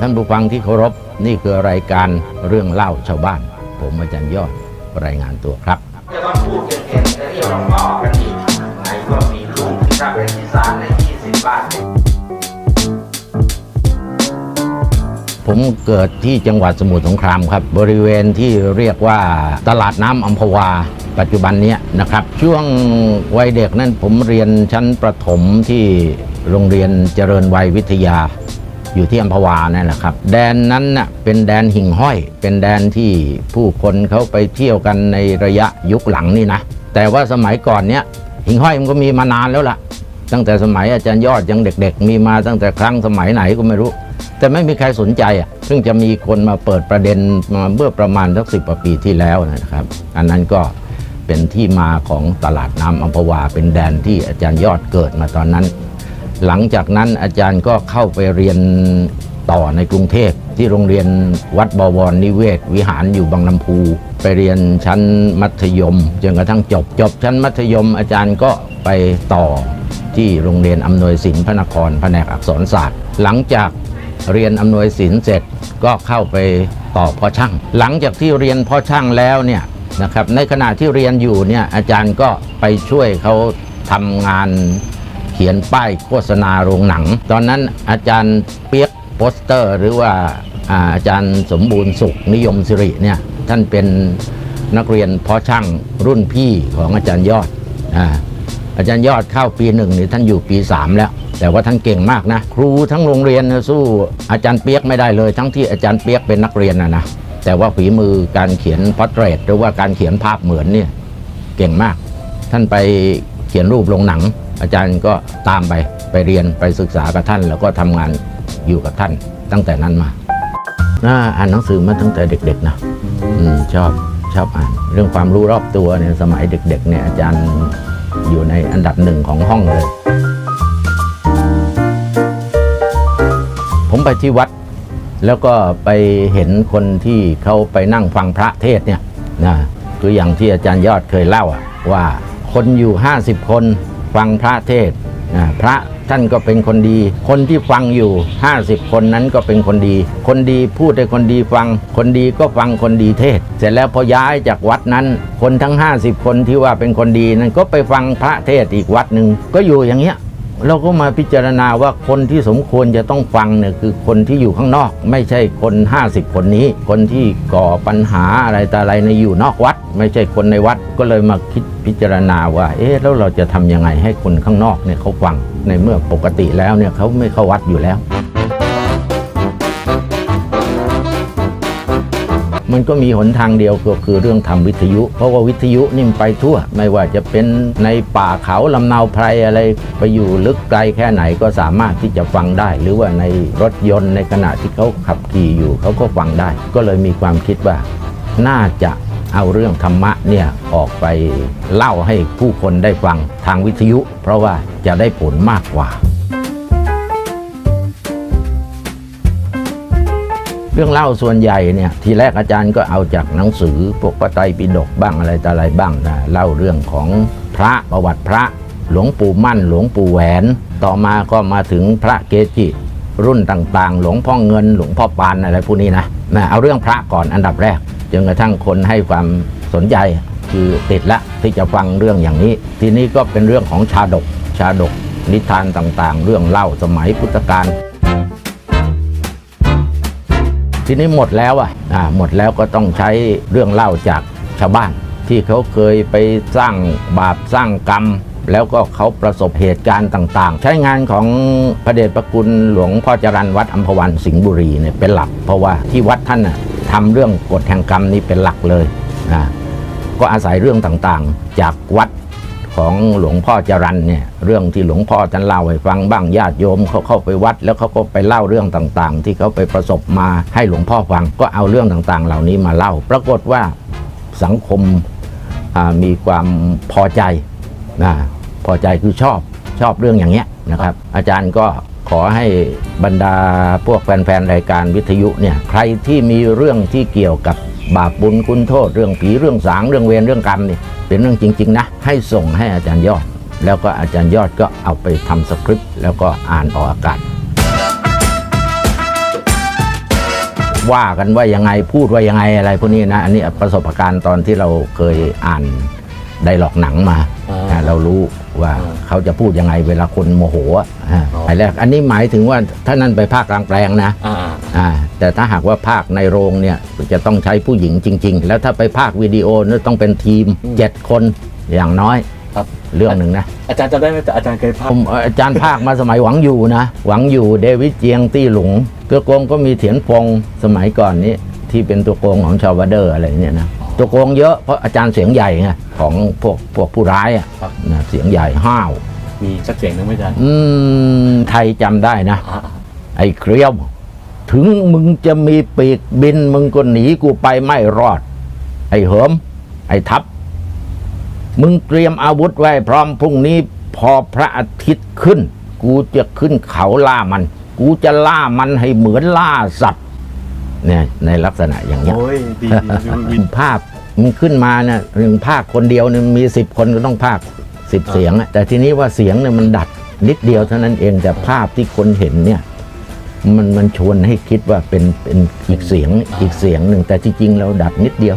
ท่านผู้ฟังที่เคารพนี่คือรายการเรื่องเล่าชาวบ้าน ผมอาจารย์ยอดรายงานตัวครับจะต้องพูดเก่งๆจะเรียกว่าพ่อกันอีกไหนก็มีลูกถ้าเป็นอีสานใน20บาทผมเกิดที่จังหวัดสมุทรสงครามครับ บริเวณที่เรียกว่าตลาดน้ำอัมพวา ปัจจุบันเนี้ยนะครับ ช่วงวัยเด็กนั้นผมเรียนชั้นประถมที่โรงเรียนเจริญวัยวิทยา อยู่ที่อัมพวานั่นแหละครับ แดนนั้นน่ะเป็นแดนหิ่งห้อย เป็นแดนที่ผู้คนเขาไปเที่ยวกันในระยะยุคหลังนี่นะ แต่ว่าสมัยก่อนเนี้ยหิ่งห้อยมันก็มีมานานแล้วล่ะ ตั้งแต่สมัยอาจารย์ยอดยังเด็ก ๆ มีมาตั้งแต่ครั้งสมัยไหนก็ไม่รู้ แต่ไม่มีใครสนใจอะเพิ่งจะมีคนมาเปิดประเด็นมาเมื่อประมาณสักสิบกว่าปีที่แล้วนะครับ อันนั้นก็เป็นที่มาของตลาดน้ำอัมพวาเป็นแดนที่อาจารย์ยอดเกิดมาตอนนั้น หลังจากนั้นอาจารย์ก็เข้าไปเรียนต่อในกรุงเทพที่โรงเรียนวัดบวรนิเวศ วิหารอยู่บางลำพูไปเรียนชั้นมัธยมจนกระทั่งจบจบชั้นมัธยม อาจารย์ก็ไปต่อที่โรงเรียนอำนวยศิลป์พระนครแผนกอักษรศาสตร์ หลังจากเรียนอำนวยศิลป์เสร็จก็เข้าไปต่อพ่อช่าง หลังจากที่เรียนพ่อช่างแล้วเนี่ยนะครับในขณะที่เรียนอยู่เนี่ยอาจารย์ก็ไปช่วยเขาทำงาน ขียนป้ายโฆษณาโรงหนัง ตอนนั้นอาจารย์เปียกโปสเตอร์ หรือว่าอาจารย์สมบูรณ์สุขนิยมสิริเนี่ยท่านเป็นนักเรียนพาะช่างรุ่นพี่ของอาจารย์ยอดอาอาจารย์ยอดเข้าปีหนึ่งนี่ท่านอยู่ปี3แล้ว แต่ว่าท่านเก่งมากนะ ครูทั้งโรงเรียนนะสู้อาจารย์เปียกไม่ได้เลย ทั้งที่อาจารย์เปียกเป็นนักเรียนนะนะแต่ว่าฝีมือการเขียนพอร์เทรตหรือว่าการเขียนภาพเหมือนเนี่ยเก่งมาก ท่านไป เขียนรูปลงหนัง อาจารย์ก็ตามไปไปเรียนไปศึกษากับท่าน แล้วก็ทำงานอยู่กับท่านตั้งแต่นั้นมาน่าอ่านหนังสือมาตั้งแต่เด็ก ๆ นะอชอบชอบอ่าน เรื่องความรู้รอบตัวเนี่ยสมัยเด็ก ๆ เนี่ยอาจารย์อยู่ในอันดับหนึ่งของห้องเลย ผมไปที่วัด แล้วก็ไปเห็นคนที่เขาไปนั่งฟังพระเทศเนี่ยนะคืออย่างที่อาจารย์ยอดเคยเล่าว่า คนอยู่ 50 คนฟังพระเทศนะพระท่านก็เป็นคนดี คนที่ฟังอยู่ 50 คนนั้นก็เป็นคนดี คนดีพูดให้คนดีฟัง คนดีก็ฟังคนดีเทศ เสร็จแล้วพอย้ายจากวัดนั้น คนทั้ง 50 คนที่ว่าเป็นคนดีนั้นก็ไปฟังพระเทศอีกวัดหนึ่งก็อยู่อย่างเงี้ย เราก็มาพิจารณาว่าคนที่สมควรจะต้องฟังเนี่ยคือคนที่อยู่ข้างนอก ไม่ใช่คน 50 คนนี้ คนที่ก่อปัญหาอะไรแต่อะไรในอยู่นอกวัด ไม่ใช่คนในวัดก็เลยมาคิดพิจารณาว่า เอ๊ะแล้วเราจะทำยังไงให้คนข้างนอกเนี่ยเขาฟังในเมื่อปกติแล้วเนี่ยเขาไม่เข้าวัดอยู่แล้ว มันก็มีหนทางเดียวก็คือเรื่องทำวิทยุ เพราะว่าวิทยุนี่มันไปทั่ว ไม่ว่าจะเป็นในป่าเขาลำเนาไพรอะไรไปอยู่ลึกไกลแค่ไหนก็สามารถที่จะฟังได้ หรือว่าในรถยนต์ในขณะที่เขาขับขี่อยู่เขาก็ฟังได้ ก็เลยมีความคิดว่า น่าจะเอาเรื่องธรรมะเนี่ยออกไปเล่าให้ผู้คนได้ฟังทางวิทยุ เพราะว่าจะได้ผลมากกว่า รื่องเล่าส่วนใหญ่เนี่ยทีแรกอาจารย์ก็เอาจากหนังสือพวกพระไตรปิฎกบ้างอะไรต่ออะไรบ้างนะเล่าเรื่องของพระประวัติพระ หลวงปู่มั่น หลวงปู่แหวน ต่อมาก็มาถึงพระเกจิรุ่นต่างๆ หลวงพ่อเงิน หลวงพ่อปานอะไรพวกนี้นะนะเอาเรื่องพระก่อนอันดับแรกจนกระทั่งคนให้ความสนใจคือติดละที่จะฟังเรื่องอย่างนี้ ทีนี้ก็เป็นเรื่องของชาดกชาดกนิทานต่างๆ เรื่องเล่าสมัยพุทธกาล ทีนี้หมดแล้วอะหมดแล้วก็ต้องใช้เรื่องเล่าจากชาวบ้าน ที่เขาเคยไปสร้างบาปสร้างกรรม แล้วก็เขาประสบเหตุการณ์ต่าง ๆ ใช้งานของพระเดชพระคุณหลวงพ่อจรันวัดอัมพวันสิงห์บุรีเนี่ยเป็นหลัก เพราะว่าที่วัดท่านน่ะทำเรื่องกฎแห่งกรรมนี่เป็นหลักเลยอ่าก็อาศัยเรื่องต่างๆ จากวัด ของหลวงพ่อจรันเนี่ยเรื่องที่หลวงพ่อท่านเล่าให้ฟังบ้างญาติโยมเขาเข้าไปวัด แล้วเขาก็ไปเล่าเรื่องต่างๆ ที่เขาไปประสบมาให้หลวงพ่อฟังก็เอาเรื่องต่างๆ เหล่านี้มาเล่า ปรากฏว่าสังคมมีความพอใจนะพอใจคือชอบชอบเรื่องอย่างเงี้ยนะครับ อาจารย์ก็ขอให้บรรดาพวกแฟนๆรายการวิทยุเนี่ยใครที่มีเรื่องที่เกี่ยวกับ บาปบุญคุณโทษเรื่องผีเรื่องสางเรื่องเวรเรื่องกรรมนี่เป็นเรื่องจริง ๆ นะ ให้ส่งให้อาจารย์ยอด แล้วก็อาจารย์ยอดก็เอาไปทำสคริปต์แล้วก็อ่านออกอากาศว่ากันว่ายังไงพูดว่ายังไงอะไรพวกนี้นะอันนี้ประสบการณ์ตอนที่เราเคยอ่านไดร็อกหนังมาอ่าอ่าเรารู้ว่าอ่าเขาจะพูดยังไงเวลาคนโมโหอะอ่าอ๋อไอ้แรกอันนี้หมายถึงว่าถ้านั่นไปภาคกลางแปลงนะ อ่าอ่าแต่ถ้าหากว่าภาคในโรงเนี่ยจะต้องใช้ผู้หญิงจริง ๆ แล้วถ้าไปภาควิดีโอเนี่ยต้องเป็นทีมอืมเจ็ดคนอย่างน้อยครับ เรื่องหนึ่งนะ อาจารย์จำได้ไหมแต่อาจารย์เคยพาผมอาจารย์ภาคมาสมัยหวังอยู่นะ หวังอยู่เดวิดเจียงตี้หลงตัวโกงก็มีเถียนฟงสมัยก่อนนี้ที่เป็นตัวโกงของชาวบาเดอร์อะไรเนี่ยนะตัวโกงเยอะเพราะอาจารย์เสียงใหญ่ไงของพวกพวกผู้ร้ายอะครับนะเสียงใหญ่ห้าว มีสักเสียงหนึงไหมอาจารย์อืมไทยจำได้นะ อ่าไอ้เครียว ถึงมึงจะมีปีกบินมึงก็หนีกูไปไม่รอด ไอ้เหิม ไอ้ทับ มึงเตรียมอาวุธไว้พร้อมพรุ่งนี้พอพระอาทิตย์ขึ้น กูจะขึ้นเขาล่ามัน กูจะล่ามันให้เหมือนล่าสัตว์เนี่ยในลักษณะอย่างเงี้ยโอ้ยดีดีดูวินภาพมันขึ้นมาเนี่ยหนึ่งภาคคนเดียวเนี่ยมีสิบคนก็ต้องภาคสิบเสียงอะแต่ทีนี้ว่าเสียงเนี่ยมันดัดนิดเดียวเท่านั้นเองแต่ภาพที่คนเห็นเนี่ย มันมันชวนให้คิดว่าเป็นเป็นอีกเสียงอีกเสียงหนึ่งแต่จริงๆเราดัดนิดเดียว